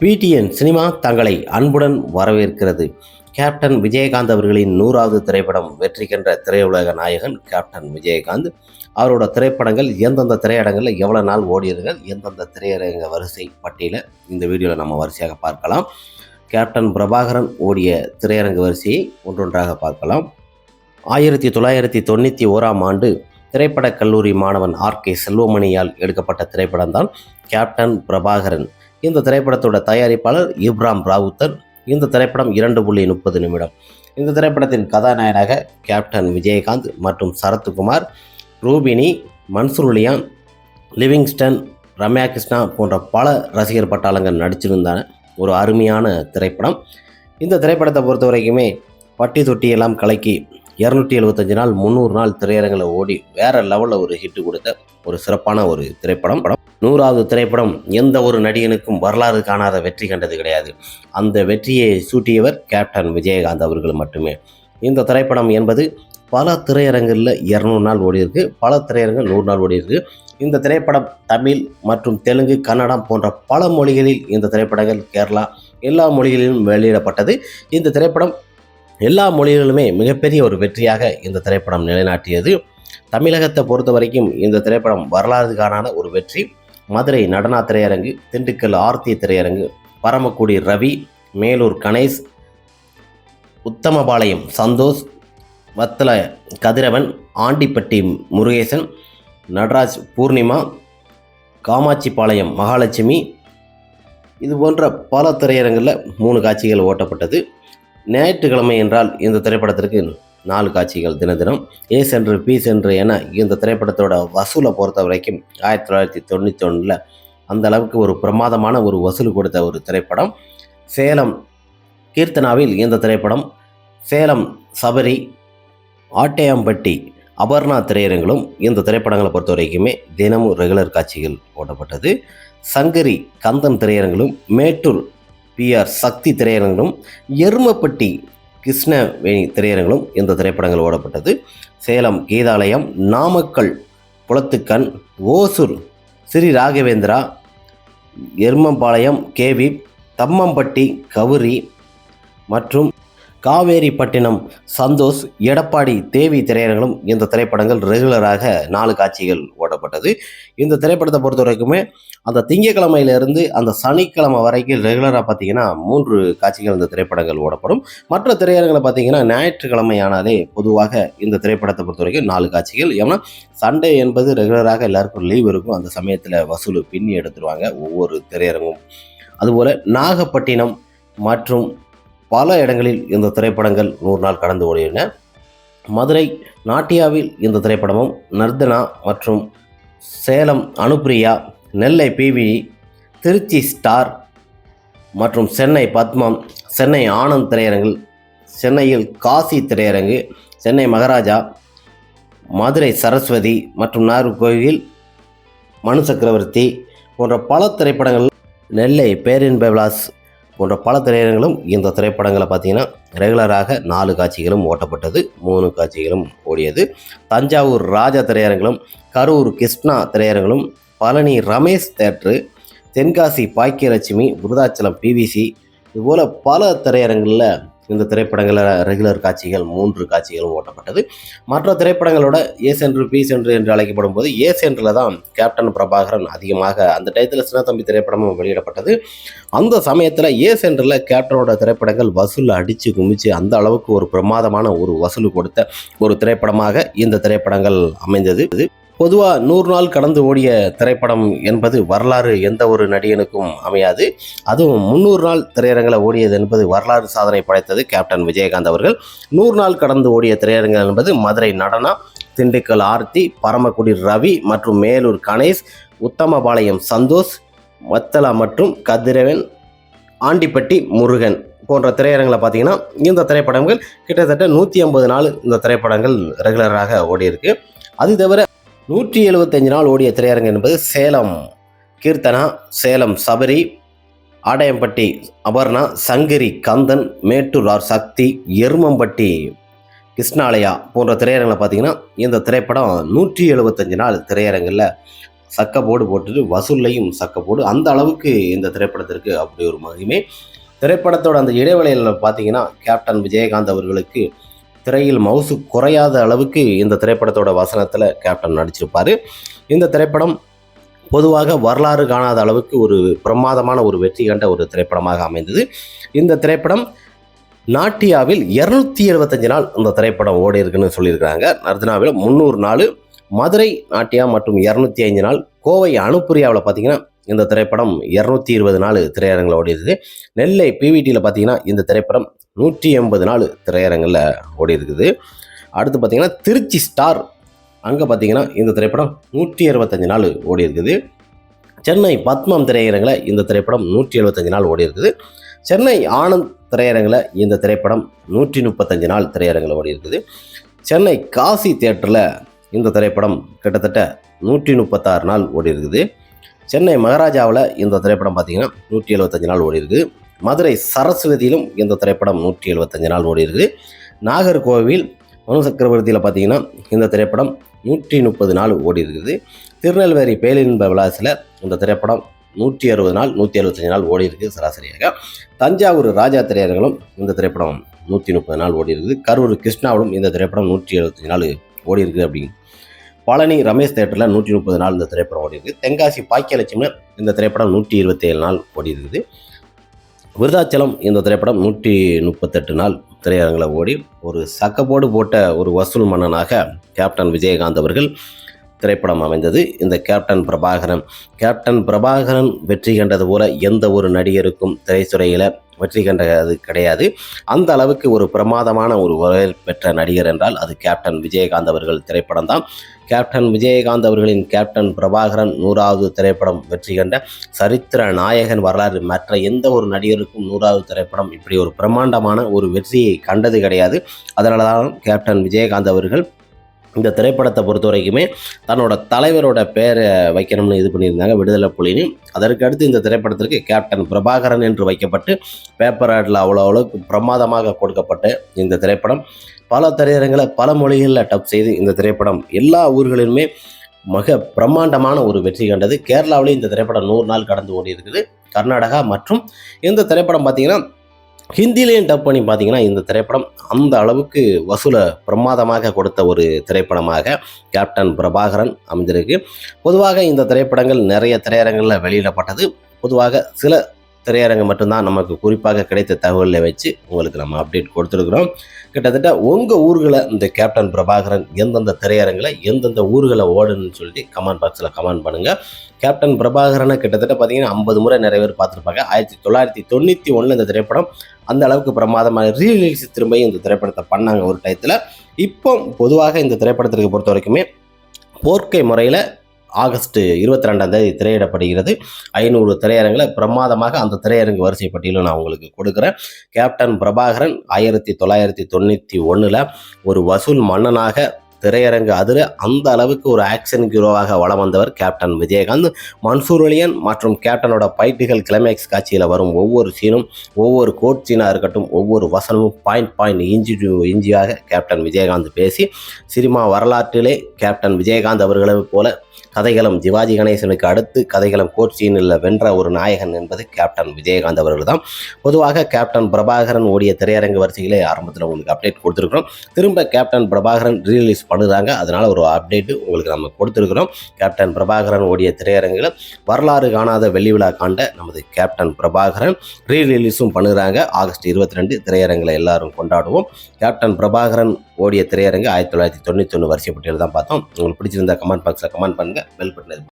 PTN cinema தங்களை அன்புடன் வரவேற்கிறது. கேப்டன் விஜயகாந்த் அவர்களின் நூறாவது திரைப்படம் வெற்றி கண்ட திரையுலக நாயகன் கேப்டன் விஜயகாந்த். அவரோட திரைப்படங்கள் எந்தெந்த திரையரங்கில் எவ்வளோ நாள் ஓடியதுகள் எந்தெந்த திரையரங்க வரிசை பட்டியலை இந்த வீடியோவில் நம்ம வரிசையாக பார்க்கலாம். கேப்டன் பிரபாகரன் ஓடிய திரையரங்கு வரிசையை ஒன்றொன்றாக பார்க்கலாம். ஆயிரத்தி தொள்ளாயிரத்தி தொண்ணூற்றி ஓராம் ஆண்டு திரைப்படக் கல்லூரி மாணவன் ஆர் கே செல்வமணியால் எடுக்கப்பட்ட திரைப்படம் தான் கேப்டன் பிரபாகரன். இந்த திரைப்படத்தோட தயாரிப்பாளர் இப்ராம் ராவுத்தர் இந்த திரைப்படம் இரண்டு புள்ளி முப்பது நிமிடம். இந்த திரைப்படத்தின் கதாநாயகனாக கேப்டன் விஜயகாந்த் மற்றும் சரத்குமார் ரூபினி மன்சூர்லியான் லிவிங்ஸ்டன் ரம்யா கிருஷ்ணா போன்ற பல ரசிகர் பட்டாளங்கள் நடிச்சிருந்தான ஒரு அருமையான திரைப்படம். இந்த திரைப்படத்தை பொறுத்த வரைக்குமே பட்டி தொட்டி எல்லாம் கலக்கி இரநூத்தி எழுபத்தஞ்சு நாள் முந்நூறு நாள் திரையரங்கில் ஓடி வேறு லெவலில் ஒரு ஹிட் கொடுத்த ஒரு சிறப்பான ஒரு திரைப்படம். படம் நூறாவது திரைப்படம் எந்த ஒரு நடிகனுக்கும் வரலாறு காணாத வெற்றி கண்டது கிடையாது. அந்த வெற்றியை சூட்டியவர் கேப்டன் விஜயகாந்த் அவர்கள் மட்டுமே. இந்த திரைப்படம் என்பது பல திரையரங்கில் இரநூறு நாள் ஓடியிருக்கு பல திரையரங்கில் நூறு நாள் ஓடியிருக்கு இந்த திரைப்படம் தமிழ் மற்றும் தெலுங்கு கன்னடம் போன்ற பல மொழிகளில் இந்த திரைப்படங்கள் கேரளா எல்லா மொழிகளிலும் வெளியிடப்பட்டது. இந்த திரைப்படம் எல்லா மொழிகளிலுமே மிகப்பெரிய ஒரு வெற்றியாக இந்த திரைப்படம் நிலைநாட்டியது. தமிழகத்தை பொறுத்த வரைக்கும் இந்த திரைப்படம் வரலாறு காணாத ஒரு வெற்றி. மதுரை நடனா திரையரங்கு திண்டுக்கல் ஆர்த்தி திரையரங்கு பரமக்குடி ரவி மேலூர் கணேஷ் உத்தமபாளையம் சந்தோஷ் வத்தல கதிரவன் ஆண்டிப்பட்டி முருகேசன் நடராஜ் பூர்ணிமா காமாட்சிபாளையம் மகாலட்சுமி. இது போன்ற பல திரையரங்கில் மூணு காட்சிகள் ஓட்டப்பட்டது. ஞாயிற்றுக்கிழமை என்றால் இந்த திரைப்படத்திற்கு நாலு காட்சிகள் தின தினம் ஏ சென்று பி சென்று என இந்த திரைப்படத்தோட வசூலை பொறுத்த வரைக்கும் ஆயிரத்தி தொள்ளாயிரத்தி தொண்ணூற்றி ஒன்றில் அந்த அளவுக்கு ஒரு பிரமாதமான ஒரு வசூல் கொடுத்த ஒரு திரைப்படம். சேலம் கீர்த்தனாவில் இந்த திரைப்படம். சேலம் சபரி ஆட்டையாம்பட்டி அபர்ணா திரையரங்களும் இந்த திரைப்படங்களை பொறுத்த வரைக்குமே தினமும் ரெகுலர் காட்சிகள் போடப்பட்டது. சங்கரி கந்தன் திரையரங்களும் மேட்டூர் பிஆர் சக்தி திரையரங்களும் எருமப்பட்டி கிருஷ்ணவேணி திரையரங்களும் இந்த திரைப்படங்கள் ஓடப்பட்டது. சேலம் கீதாலயம் நாமக்கல் குளத்துக்கண் ஓசூர் ஸ்ரீ ராகவேந்திரா எருமம்பாளையம் கேவி தம்மம்பட்டி கவுரி மற்றும் காவேரிப்பட்டினம் சந்தோஷ் எடப்பாடி தேவி திரையரங்களும் இந்த திரைப்படங்கள் ரெகுலராக நாலு காட்சிகள் ஓடப்பட்டது. இந்த திரைப்படத்தை பொறுத்த வரைக்குமே அந்த திங்கக்கிழமையிலிருந்து அந்த சனிக்கிழமை வரைக்கும் ரெகுலராக பார்த்தீங்கன்னா மூன்று காட்சிகள் இந்த திரைப்படங்கள் ஓடப்படும். மற்ற திரையரங்களை பார்த்தீங்கன்னா ஞாயிற்றுக்கிழமை ஆனாலே பொதுவாக இந்த திரைப்படத்தை பொறுத்த வரைக்கும் நாலு காட்சிகள். ஏன்னா சண்டே என்பது ரெகுலராக எல்லாருக்கும் லீவ் இருக்கும். அந்த சமயத்தில் வசூல் பின்னி எடுத்துருவாங்க ஒவ்வொரு திரையரங்கும். அதுபோல் நாகப்பட்டினம் மற்றும் பல இடங்களில் இந்த திரைப்படங்கள் நூறு நாள் கடந்து ஓடின மதுரை நாட்டியாவில் இந்த திரைப்படமும் நர்தனா மற்றும் Salem Anupriya Nellai P V Trichy star மற்றும் சென்னை பத்மம் சென்னை ஆனந்த் திரையரங்கில் சென்னையில் காசி திரையரங்கு சென்னை மகாராஜா மதுரை சரஸ்வதி மற்றும் நாகர்கோவில் மனு சக்கரவர்த்தி போன்ற பல திரைப்படங்கள் நெல்லை பேரின்ப விலாஸ் போன்ற பல திரையரங்களும் இந்த திரைப்படங்களை பார்த்தீங்கன்னா ரெகுலராக நாலு காட்சிகளும் ஓட்டப்பட்டது மூணு காட்சிகளும் ஓடியது. தஞ்சாவூர் ராஜா திரையரங்களும் Karur Krishna திரையரங்களும் Palani Ramesh theatre Tenkasi Bhagyalakshmi Virudhachalam P V C இதுபோல் பல திரையரங்களில் இந்த திரைப்படங்களில் ரெகுலர் காட்சிகள் மூன்று காட்சிகளும் ஓட்டப்பட்டது. மற்ற திரைப்படங்களோட ஏ சென்று பி சென்று என்று அழைக்கப்படும் போது ஏ சென்றில் தான் கேப்டன் பிரபாகரன் அதிகமாக அந்த டயத்தில் சின்னத்தம்பி திரைப்படமும் வெளியிடப்பட்டது. அந்த சமயத்தில் ஏ சென்றில் கேப்டனோட திரைப்படங்கள் வசூல் அடித்து குமிச்சு அந்த அளவுக்கு ஒரு பிரமாதமான ஒரு வசூல் கொடுத்த ஒரு திரைப்படமாக இந்த திரைப்படங்கள் அமைந்தது. இது பொதுவாக நூறு நாள் கடந்து ஓடிய திரைப்படம் என்பது வரலாறு எந்த ஒரு நடிகனுக்கும் அமையாது. அதுவும் முந்நூறு நாள் திரையரங்கில் ஓடியது என்பது வரலாறு சாதனை படைத்தது கேப்டன் விஜயகாந்த் அவர்கள். நூறு நாள் கடந்து ஓடிய திரையரங்குகள் என்பது மதுரை நடனா திண்டுக்கல் ஆர்த்தி பரமக்குடி ரவி மற்றும் மேலூர் கணேஷ் உத்தமபாளையம் சந்தோஷ் வத்தலா மற்றும் கதிரவன் ஆண்டிப்பட்டி முருகன் போன்ற திரையரங்களை பார்த்தீங்கன்னா இந்த திரைப்படங்கள் கிட்டத்தட்ட நூற்றி ஐம்பது நாள் இந்த திரைப்படங்கள் ரெகுலராக ஓடியிருக்கு. அது தவிர நூற்றி எழுபத்தஞ்சு நாள் ஓடிய திரையரங்கு என்பது சேலம் கீர்த்தனா சேலம் சபரி ஆடையம்பட்டி அபர்ணா சங்கரி கந்தன் மேட்டூர் ஆர் சக்தி எருமம்பட்டி கிருஷ்ணாலயா போன்ற திரையரங்கில் பார்த்தீங்கன்னா இந்த திரைப்படம் நூற்றி எழுபத்தஞ்சு நாள் திரையரங்கில் சக்கப்போடு போட்டுட்டு வசூல்லையும் சக்கப்போடு அந்த அளவுக்கு இந்த திரைப்படத்திற்கு அப்படி ஒரு மகிமை. திரைப்படத்தோட அந்த இடைவெளியில் பார்த்தீங்கன்னா கேப்டன் விஜயகாந்த் அவர்களுக்கு திரையில் மவுசு குறையாத அளவுக்கு இந்த திரைப்படத்தோட வசனத்தில் கேப்டன் நடிச்சிருப்பார். இந்த திரைப்படம் பொதுவாக வரலாறு காணாத அளவுக்கு ஒரு பிரமாதமான ஒரு வெற்றி கண்ட ஒரு திரைப்படமாக அமைந்தது. இந்த திரைப்படம் நாட்டியாவில் இரநூத்தி எழுபத்தஞ்சு நாள் இந்த திரைப்படம் ஓடி இருக்குன்னு சொல்லியிருக்கிறாங்க. நர்தனாவில் முந்நூறு நாள் மதுரை நாட்டியா மற்றும் இரநூத்தி ஐந்து நாள் கோவை அனுப்புரியாவில் பார்த்தீங்கன்னா இந்த திரைப்படம் இரநூத்தி இருபது நாள் திரையரங்கில் ஓடி நெல்லை பிவிடியில் பார்த்தீங்கன்னா இந்த திரைப்படம் நூற்றி எண்பது நாள் திரையரங்கில் ஓடி இருக்குது அடுத்து பார்த்தீங்கன்னா திருச்சி ஸ்டார் அங்கே பார்த்தீங்கன்னா இந்த திரைப்படம் நூற்றி அறுபத்தஞ்சு நாள் ஓடி இருக்குது சென்னை பத்மம் திரையரங்கில் இந்த திரைப்படம் நூற்றி எழுபத்தஞ்சு நாள் ஓடி இருக்குது சென்னை ஆனந்த் திரையரங்கில் இந்த திரைப்படம் நூற்றி முப்பத்தஞ்சு நாள் திரையரங்கில் ஓடி இருக்குது சென்னை காசி தேட்டரில் இந்த திரைப்படம் கிட்டத்தட்ட நூற்றி முப்பத்தாறு நாள் ஓடி இருக்குது சென்னை மகாராஜாவில் இந்த திரைப்படம் பார்த்தீங்கன்னா நூற்றி எழுபத்தஞ்சு நாள் ஓடி இருக்குது மதுரை சரஸ்வதியிலும் இந்த திரைப்படம் நூற்றி எழுபத்தஞ்சு நாள் ஓடி இருக்குது நாகர்கோவில் மனு சக்கரவர்த்தியில் பார்த்தீங்கன்னா இந்த திரைப்படம் நூற்றி முப்பது நாள் ஓடி இருக்குது திருநெல்வேலி பேலின்ப விலாசில் இந்த திரைப்படம் நூற்றி அறுபது நாள் நூற்றி அறுபத்தஞ்சு நாள் ஓடி இருக்குது சராசரியாக. தஞ்சாவூர் ராஜா திரையரங்களும் இந்த திரைப்படம் நூற்றி முப்பது நாள் ஓடி இருக்குது கரூர் கிருஷ்ணாவிலும் இந்த திரைப்படம் நூற்றி எழுபத்தஞ்சு நாள் ஓடி இருக்குது அப்படின்னு. பழனி ரமேஷ் தேட்டரில் நூற்றி முப்பது நாள் இந்த திரைப்படம் ஓடி இருக்குது தென்காசி பாக்கியலட்சுமி இந்த திரைப்படம் நூற்றி இருபத்தி ஏழு நாள் ஓடி இருக்குது விருதாச்சலம் இந்த திரைப்படம் நூற்றி முப்பத்தெட்டு நாள் திரையரங்கில் ஓடி ஒரு சக்கப்போடு போட்ட ஒரு வசூல் மன்னனாக கேப்டன் விஜயகாந்த் அவர்கள் திரைப்படம் அமைந்தது. இந்த கேப்டன் பிரபாகரன் கேப்டன் பிரபாகரன் வெற்றி கண்டது போல எந்த ஒரு நடிகருக்கும் திரைத்துறையில் வெற்றி கண்டது கிடையாது. அந்த அளவுக்கு ஒரு பிரமாதமான ஒரு வரவேற்பு பெற்ற நடிகர் என்றால் அது கேப்டன் விஜயகாந்த் அவர்கள் திரைப்படம் தான். கேப்டன் விஜயகாந்த் அவர்களின் கேப்டன் பிரபாகரன் நூறாவது திரைப்படம் வெற்றி கண்ட சரித்திர நாயகன் வரலாறு மற்ற எந்த ஒரு நடிகருக்கும் நூறாவது திரைப்படம் இப்படி ஒரு பிரமாண்டமான ஒரு வெற்றியை கண்டது கிடையாது. அதனால தான் கேப்டன் விஜயகாந்த் அவர்கள் இந்த திரைப்படத்தை பொறுத்த வரைக்குமே தன்னோட தலைவரோட பேரை வைக்கணும்னு இது பண்ணியிருந்தாங்க விடுதலை புலினி. அதற்கு அடுத்து இந்த திரைப்படத்திற்கு கேப்டன் பிரபாகரன் என்று வைக்கப்பட்டு பேப்பர் ஆடில் அவ்வளோ அளவுக்கு பிரமாதமாக கொடுக்கப்பட்ட இந்த திரைப்படம். பல திரையரங்களை பல மொழிகளில் டப் செய்து இந்த திரைப்படம் எல்லா ஊர்களிலுமே மிக பிரம்மாண்டமான ஒரு வெற்றி கண்டது. கேரளாவிலேயும் இந்த திரைப்படம் நூறு நாள் கடந்து ஓடி இருக்குது கர்நாடகா மற்றும் இந்த திரைப்படம் பார்த்திங்கன்னா ஹிந்திலேயும் டப் பண்ணி பார்த்தீங்கன்னா இந்த திரைப்படம் அந்த அளவுக்கு வசூலை பிரமாதமாக கொடுத்த ஒரு திரைப்படமாக கேப்டன் பிரபாகரன் அமைந்திருக்கு. பொதுவாக இந்த திரைப்படங்கள் நிறைய திரையரங்களில் வெளியிடப்பட்டது. பொதுவாக சில திரையரங்கு மட்டும்தான் நமக்கு குறிப்பாக கிடைத்த தகவலை வச்சு உங்களுக்கு நம்ம அப்டேட் கொடுத்துருக்குறோம். கிட்டத்தட்ட உங்கள் ஊர்களை இந்த கேப்டன் பிரபாகரன் எந்தெந்த திரையரங்கில் எந்தெந்த ஊர்களை ஓடுன்னு சொல்லிட்டு கமெண்ட் பாக்ஸில் கமெண்ட் பண்ணுங்கள் கேப்டன் பிரபாகரனை கிட்டத்தட்ட பார்த்தீங்கன்னா ஐம்பது முறை நிறைய பேர் பார்த்துருப்பாங்க. ஆயிரத்தி தொள்ளாயிரத்தி தொண்ணூற்றி ஒன்றில் இந்த திரைப்படம் அந்த அளவுக்கு பிரமாதமான ரீரிலீஸ் திரும்பியும் இந்த திரைப்படத்தை பண்ணாங்க ஒரு டயத்தில். இப்போ பொதுவாக இந்த திரைப்படத்திற்கு பொறுத்த வரைக்குமே போர்க்கை முறையில் ஆகஸ்ட் இருபத்தி ரெண்டாம் தேதி திரையிடப்படுகிறது. ஐநூறு திரையரங்கில் பிரமாதமாக அந்த திரையரங்கு வரிசை பட்டியலும் நான் உங்களுக்கு கொடுக்குறேன். கேப்டன் பிரபாகரன் ஆயிரத்தி தொள்ளாயிரத்தி தொண்ணூற்றி ஒன்றில் ஒரு வசூல் மன்னனாக திரையரங்கு. அதில் அந்த அளவுக்கு ஒரு ஆக்ஷன் ஹீரோவாக வலம் வந்தவர் கேப்டன் விஜயகாந்த். மன்சூர் அலியன் மற்றும் கேப்டனோட பைட்டுகள் கிளைமேக்ஸ் காட்சியில் வரும் ஒவ்வொரு சீனும் ஒவ்வொரு கோட் சீனாக இருக்கட்டும் ஒவ்வொரு வசனமும் பாயிண்ட் பாயிண்ட் இஞ்சி டு இஞ்சியாக கேப்டன் விஜயகாந்த் பேசி சினிமா வரலாற்றிலே கேப்டன் விஜயகாந்த் அவர்களை போல கதைகளம் சிவாஜி கணேசனுக்கு அடுத்து கதைகளம் கோட் சீனில் வென்ற ஒரு நாயகன் என்பது கேப்டன் விஜயகாந்த் அவர்கள் தான் பொதுவாக கேப்டன் பிரபாகரன் ஓடிய திரையரங்கு வரிசையிலே ஆரம்பத்தில் உங்களுக்கு அப்டேட் கொடுத்துருக்கிறோம். திரும்ப கேப்டன் பிரபாகரன் ரீலீஸ் பண்ணுறாங்க அதனால் ஒரு அப்டேட்டு உங்களுக்கு நம்ம கொடுத்துருக்குறோம். கேப்டன் பிரபாகரன் ஓடிய திரையரங்கில் வரலாறு காணாத வெள்ளி விழா காண்ட நமது கேப்டன் பிரபாகரன் ரீ ரிலீஸும் பண்ணுறாங்க. ஆகஸ்ட் இருபத்தி ரெண்டு திரையரங்கில் எல்லாரும் கொண்டாடுவோம். கேப்டன் பிரபாகரன் ஓடிய திரையரங்கு ஆயிரத்தி தொள்ளாயிரத்தி தொண்ணூற்றி ஒன்று வரிசை பட்டியல் தான் பார்த்தோம். உங்களுக்கு பிடிச்சிருந்தா கமெண்ட் பாக்ஸில் கமெண்ட் பண்ணுங்கள் பெல் பட்டன்